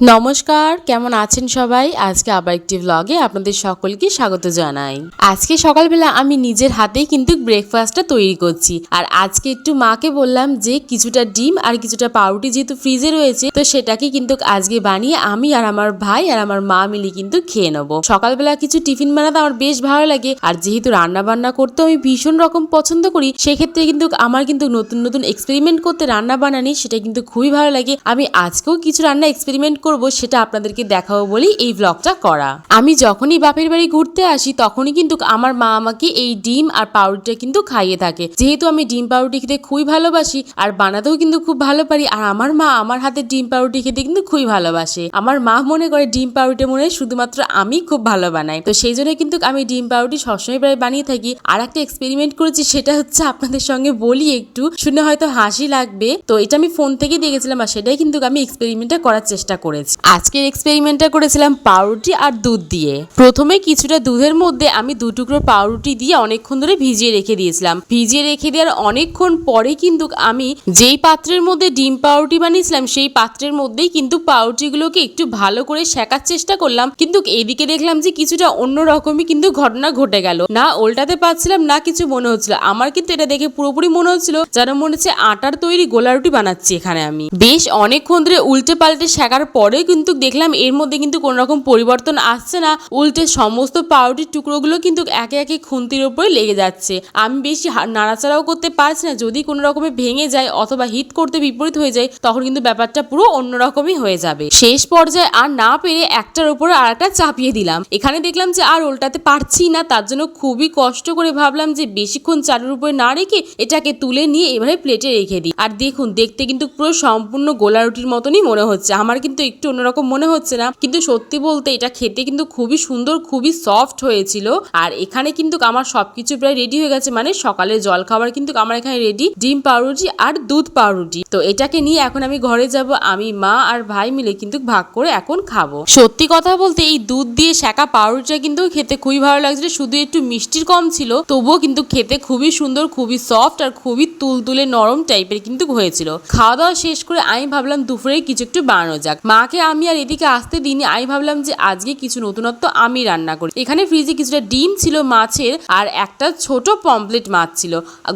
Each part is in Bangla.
নমস্কার, কেমন আছেন সবাই? আজকে আবার একটি ভ্লগে আপনাদের সকলকে স্বাগত জানাই। আজকে সকালবেলা আমি নিজের হাতেই কিন্তু ব্রেকফাস্টটা তৈরি করছি। আর আজকে একটু মাকে বললাম যে, কিছুটা ডিম আর কিছুটা পাউরুটি যেহেতু ফ্রিজে রয়েছে, তো সেটাকে কিন্তু আজকে বানিয়ে আমি আর আমার ভাই আর আমার মা মিলে কিন্তু খেয়ে নেব। সকালবেলা কিছু টিফিন বানাতে আমার বেশ ভালো লাগে। আর যেহেতু রান্না বান্না করতে আমি ভীষণ রকম পছন্দ করি, সেক্ষেত্রে কিন্তু আমার কিন্তু নতুন নতুন এক্সপেরিমেন্ট করতে রান্না বানানি, সেটা কিন্তু খুবই ভালো লাগে। আমি আজকেও কিছু রান্না এক্সপেরিমেন্ট করব সেটা আপনাদেরকে দেখাবো বলেই এই ব্লগটা করা। আমি যখনই বাপের বাড়ি ঘুরতে আসি, তখনই কিন্তু আমার মা আমাকে এই ডিম আর পাউরুটিটা কিন্তু খাইয়ে থাকে। যেহেতু আমি ডিম পাউরুটি খেতে খুবই ভালোবাসি, আর বানাতেও কিন্তু খুব ভালো পারি, আর আমার মা আমার হাতে ডিম পাউরুটি খেতে কিন্তু খুবই ভালোবাসে। আমার মা মনে করে ডিম পাউরুটি মনে শুধুমাত্র আমি খুব ভালো বানাই। তো সেই জন্য কিন্তু আমি ডিম পাউরুটি সবসময় প্রায় বানিয়ে থাকি। আর একটা এক্সপেরিমেন্ট করেছি, সেটা হচ্ছে আপনাদের সঙ্গে বলি একটু। শুনে হয়তো হাসি লাগবে। তো এটা আমি ফোন থেকে দেখেছিলাম, আর সেটাই কিন্তু আমি এক্সপেরিমেন্টটা করার চেষ্টা করেছি। আজকের এক্সপেরিমেন্টটা করেছিলাম পাউরুটি আর দুধ দিয়ে। প্রথমে কিছুটা দুধের মধ্যে আমি দু টুকরো পাউরুটি দিয়ে অনেকক্ষণ ধরে ভিজিয়ে রেখে দিয়েছিলাম। ভিজিয়ে রেখে দেওয়ার অনেকক্ষণ পরে কিন্তু আমি যেই পাত্রের মধ্যে ডিম পাউরুটি বানিয়েছিলাম, সেই পাত্রের মধ্যেই কিন্তু পাউরুটিগুলোকে একটু ভালো করে শেখার চেষ্টা করলাম। কিন্তু এদিকে দেখলাম যে কিছুটা অন্য রকমই কিন্তু ঘটনা ঘটে গেল। না উল্টাতে পারছিলাম, না কিছু মনে হচ্ছিল। আমার কিন্তু এটা দেখে পুরোপুরি মনে হচ্ছিল যেন মনে হচ্ছে আটার তৈরি গোলা রুটি বানাচ্ছি এখানে আমি। বেশ অনেকক্ষণ ধরে উল্টে পাল্টে শেখার পরে কিন্তু দেখলাম এর মধ্যে কিন্তু কোনো রকম পরিবর্তন আসছে না। উল্টে সমস্ত পাউরুটির টুকরোগুলো কিন্তু একে একে খুন্তির উপরে লেগে যাচ্ছে। আমি বেশি নাড়াচাড়াও করতে পারছি না। যদি কোনো রকমে ভেঙে যায় অথবা হিট করতে বিপরীত হয়ে যায়, তখন কিন্তু ব্যাপারটা পুরো অন্যরকমই হয়ে যাবে। শেষ পর্যায়ে আর না পেরে একটার উপরে আর একটা চাপিয়ে দিলাম। এখানে দেখলাম যে আর উল্টাতে পারছি না। তার জন্য খুবই কষ্ট করে ভাবলাম যে বেশিক্ষণ চালের উপরে না রেখে এটাকে তুলে নিয়ে এবারে প্লেটে রেখে দিই। আর দেখুন, দেখতে কিন্তু পুরো সম্পূর্ণ গোলা রুটির মতনই মনে হচ্ছে। আমার কিন্তু একটু অন্যরকম মনে হচ্ছে না। কিন্তু সত্যি বলতে এটা খেতে কিন্তু খুবই সুন্দর, খুবই সফট হয়েছিল। আর এখানে কিন্তু আমার সবকিছু প্রায় রেডি হয়ে গেছে। মানে সকালের জল খাবার কিন্তু আমার এখানে রেডি ডিম পাউরুটি আর দুধ পাউরুটি। তো এটাকে নিয়ে এখন আমি ঘরে যাব। আমি, মা আর ভাই মিলে কিন্তু ভাগ করে এখন খাব। সত্যি কথা বলতে এই দুধ দিয়ে শাঁকা পাউরুটিটা কিন্তু খেতে খুবই ভালো লাগছিল। শুধু একটু মিষ্টির কম ছিল। তবুও কিন্তু খেতে খুবই সুন্দর, খুবই সফট আর খুবই তুলতুলে নরম টাইপের কিন্তু হয়েছিল। খাওয়া দাওয়া শেষ করে আমি ভাবলাম দুপুরে কিছু একটু বানানো যাক। মাকে আমি আর এদিকে আসতে দিনে আমি ভাবলাম যে আজকে কিছু নতুনত্ব আমি রান্না করি। এখানে ফ্রিজে কিছুটা ডিম ছিল মাছের আর একটা ছোট পমপ্লেট মাছ ছিল।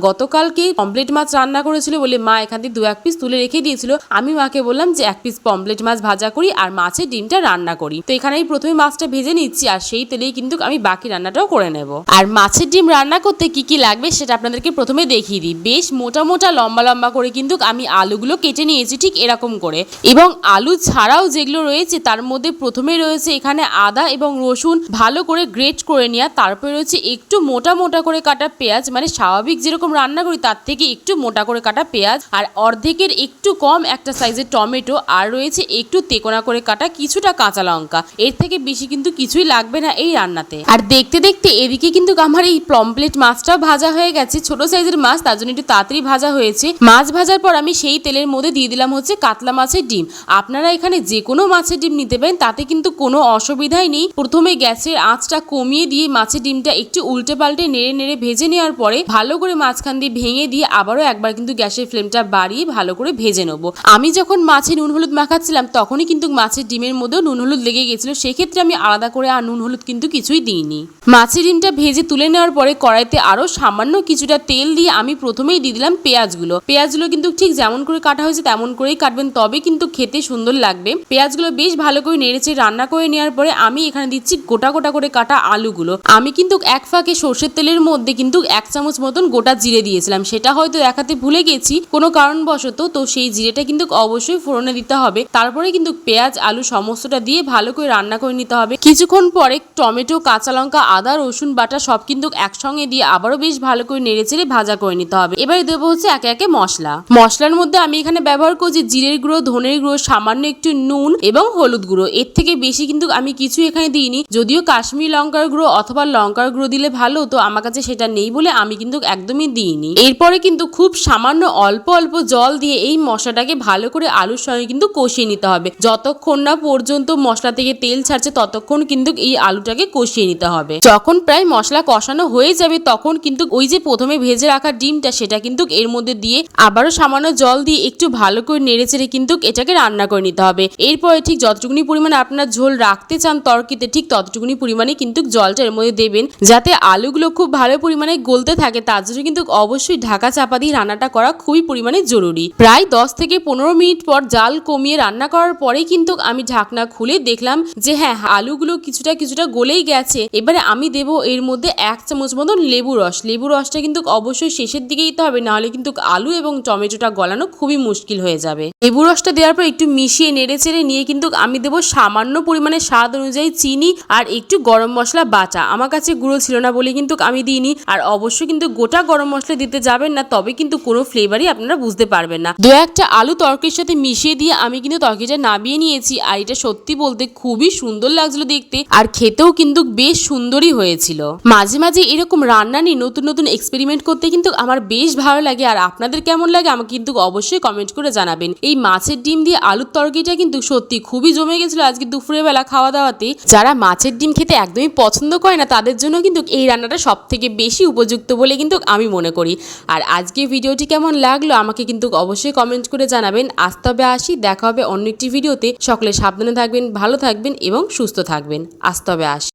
গতকালকে পমপ্লেট মাছ রান্না করেছিল বলে মা এখান থেকে দু এক পিস তুলে রেখে দিয়েছিল। আমি মাকে বললাম যে এক পিস পমপ্লেট মাছ ভাজা করি আর মাছের ডিমটা রান্না করি। তো এখানে আমি প্রথমে মাছটা ভেজে নিচ্ছি আর সেই তেলেই কিন্তু আমি বাকি রান্নাটাও করে নেব। আর মাছের ডিম রান্না করতে কি কি লাগবে সেটা আপনাদেরকে প্রথমে দেখিয়ে দিই। বেশ মোটা মোটা লম্বা লম্বা করে কিন্তু আমি আলুগুলো কেটে নিয়েছি ঠিক এরকম করে। এবং আলু ছাড়াও যেগুলো রয়েছে তার মধ্যে প্রথমে রয়েছে এখানে আদা এবং রসুন ভালো করে গ্রেট করে নেওয়া, তারপরে রয়েছে একটু মোটা মোটা করে কাটা পেঁয়াজ মানে স্বাভাবিক যেরকম রান্না করি তার থেকে একটু মোটা করে কাটা পেঁয়াজ আর অর্ধেকের একটু কম একটা সাইজের টমেটো আর রয়েছে একটু তেকোনা করে কাটা কিছুটা কাঁচা লঙ্কা। এর থেকে বেশি কিন্তু কিছুই লাগবে না এই রান্নাতে। আর দেখতে দেখতে এদিকে কিন্তু আমার এই পমপ্লেট মাছটাও ভাজা হয়ে গেছে, ছোট সাইজের মাছ, তার জন্য একটু তাড়াতাড়ি ভাজা হয়েছে। মাছ ভাজার পর আমি সেই তেলের মধ্যে দিয়ে দিলাম হচ্ছে কাতলা মাছের ডিম। আপনারা এখানে যে কোনো মাছের ডিম নিতে পারেন, তাতে কিন্তু কোনো অসুবিধাই নেই। প্রথমে গ্যাসের আঁচটা কমিয়ে দিয়ে মাছের ডিমটা একটু উল্টে পাল্টে নেড়ে নেড়ে ভেজে নেওয়ার পরে ভালো করে মাঝখান দিয়ে ভেঙে দিয়ে আবারও একবার কিন্তু গ্যাসের ফ্লেমটা বাড়িয়ে ভালো করে ভেজে নেব। আমি যখন মাছে নুন হলুদ মাখাচ্ছিলাম, তখনই কিন্তু মাছের ডিমের মধ্যেও নুন হলুদ লেগে গেছিল। সেক্ষেত্রে আমি আলাদা করে আর নুন হলুদ কিন্তু কিছুই দিইনি। মাছের ডিমটা ভেজে তুলে নেওয়ার পরে কড়াইতে আরও সামান্য কিছুটা তেল দিয়ে আমি প্রথমেই দিয়ে দিলাম পেঁয়াজগুলো। পেঁয়াজগুলো কিন্তু ঠিক যেমন করে কাটা হয়েছে, তেমন করেই কাটবেন, তবে কিন্তু খেতে সুন্দর লাগবে। পেঁয়াজগুলো বেশ ভালো করে নেড়েছে রান্না করে নেওয়ার পরে আমি এখানে দিচ্ছি গোটা গোটা করে কাটা আলুগুলো। আমি কিন্তু এক ফাঁকে সর্ষের তেলের মধ্যে কিন্তু এক চামচ মতন গোটা জিরে দিয়েছিলাম। সেটা হয়তো দেখাতে ভুলে গেছি, কোনো কারণবশত। তো সেই জিরেটা কিন্তু অবশ্যই ফোড়নে দিতে হবে। তারপরে কিন্তু পেঁয়াজ, আলু সমস্তটা দিয়ে ভালো করে রান্না করে নিতে হবে। কিছুক্ষণ পরে টমেটো, কাঁচা লঙ্কা, আদা, রসুন, বাটা সব কিন্তু একসঙ্গে দিয়ে আবারও বেশ ভালো করে নেড়ে চেড়ে ভাজা করে নিতে হবে। এবারে দেবো হচ্ছে একে একে মশলা। মশলার মধ্যে আমি এখানে ব্যবহার করছি জিরের গুঁড়ো, ধনের গুঁড়ো, সামান্য একটু নুন এবং হলুদ গুঁড়ো। এর থেকে বেশি কিন্তু আমি কিছু এখানে দিইনি। যদিও কাশ্মীর লঙ্কার গুঁড়ো অথবা লঙ্কার গুঁড়ো দিলে ভালো, তো আমার কাছে সেটা নেই বলে আমি কিন্তু একদমই দিইনি। এরপরে কিন্তু খুব সামান্য অল্প অল্প জল দিয়ে এই মশলাটাকে ভালো করে আলুর সঙ্গে কিন্তু কষিয়ে নিতে হবে। যতক্ষণ না পর্যন্ত মশলা থেকে তেল ছাড়ছে, ততক্ষণ কিন্তু এই আলুটাকে কষিয়ে নিতে হবে। যখন প্রায় মশলা কষানো হয়ে যাবে, তখন কিন্তু ওই যে প্রথমে ভেজে রাখা ডিমটা, সেটা কিন্তু এর মধ্যে দিয়ে আবারও সামান্য জল দিয়ে একটু ভালো করে নেড়ে চেড়ে কিন্তু এটাকে রান্না করে নিতে হবে। এরপরে ঠিক যতটুকুনি পরিমাণে আপনার ঝোল রাখতে চান তরকিতে, ঠিক ততটুকুনি পরিমাণে কিন্তু জলটা এর মধ্যে দেবেন। যাতে আলুগুলো খুব ভালো পরিমাণে গলতে থাকে, তার জন্য কিন্তু অবশ্যই ঢাকা চাপা দিয়ে রান্নাটা করা খুবই পরিমাণে জরুরি। প্রায় দশ থেকে পনেরো মিনিট পর জাল কমিয়ে রান্না করার পরেই কিন্তু আমি ঢাকনা খুলে দেখলাম যে হ্যাঁ আলুগুলো কিছুটা কিছুটা গলেই গেছে। এবারে আমি দেব এর মধ্যে এক চামচ মতন লেবু রস। লেবু রসটা কিন্তু অবশ্যই শেষের দিকেই দিতে হবে, নাহলে কিন্তু আলু এবং টমেটোটা গলানো খুবই মুশকিল হয়ে যাবে। লেবু রসটা দেওয়ার পর একটু মিশিয়ে নেড়ে চেড়ে নিয়ে কিন্তু আমি দেবো সামান্য পরিমাণে স্বাদ অনুযায়ী চিনি আর একটু গরম মশলা বাটা। আমার কাছে গুঁড়ো ছিল না বলে কিন্তু আমি দিইনি। আর অবশ্যই কিন্তু গোটা গরম মশলা দিতে যাবেন না, তবে কিন্তু কোনো ফ্লেভারই আপনারা বুঝতে পারবেন না। দু একটা আলু তরকারির সাথে মিশিয়ে দিয়ে আমি কিন্তু তরকারিটা নামিয়ে নিয়েছি। আর এটা সত্যি বলতে খুবই সুন্দর লাগছিল দেখতে আর খেতেও কিন্তু বেশ সুন্দরই হয়েছিল। মাঝে মাঝে এরকম রান্না নিয়ে নতুন নতুন এক্সপেরিমেন্ট করতে কিন্তু আমার বেশ ভালো লাগে। আর আপনাদের কেমন লাগে আমাকে কিন্তু অবশ্যই কমেন্ট করে জানাবেন। এই মাছের ডিম দিয়ে আলুর তরকারিটা কিন্তু সত্যি খুবই জমে গেছিল আজকে দুপুরের বেলা খাওয়া দাওয়াতে। যারা মাছের ডিম খেতে একদমই পছন্দ করে না, তাদের জন্য কিন্তু এই রান্নাটা সব থেকে বেশি উপযুক্ত বলে কিন্তু আমি মনে করি। আর আজকে ভিডিওটি কেমন লাগল আমাকে কিন্তু অবশ্যই কমেন্ট করে জানাবেন। আজ হবে আসি, দেখা হবে অন্য একটি ভিডিওতে। সকলে সাবধানে থাকবেন, ভালো থাকবেন এবং সুস্থ থাকবেন। আজ হবে আসি।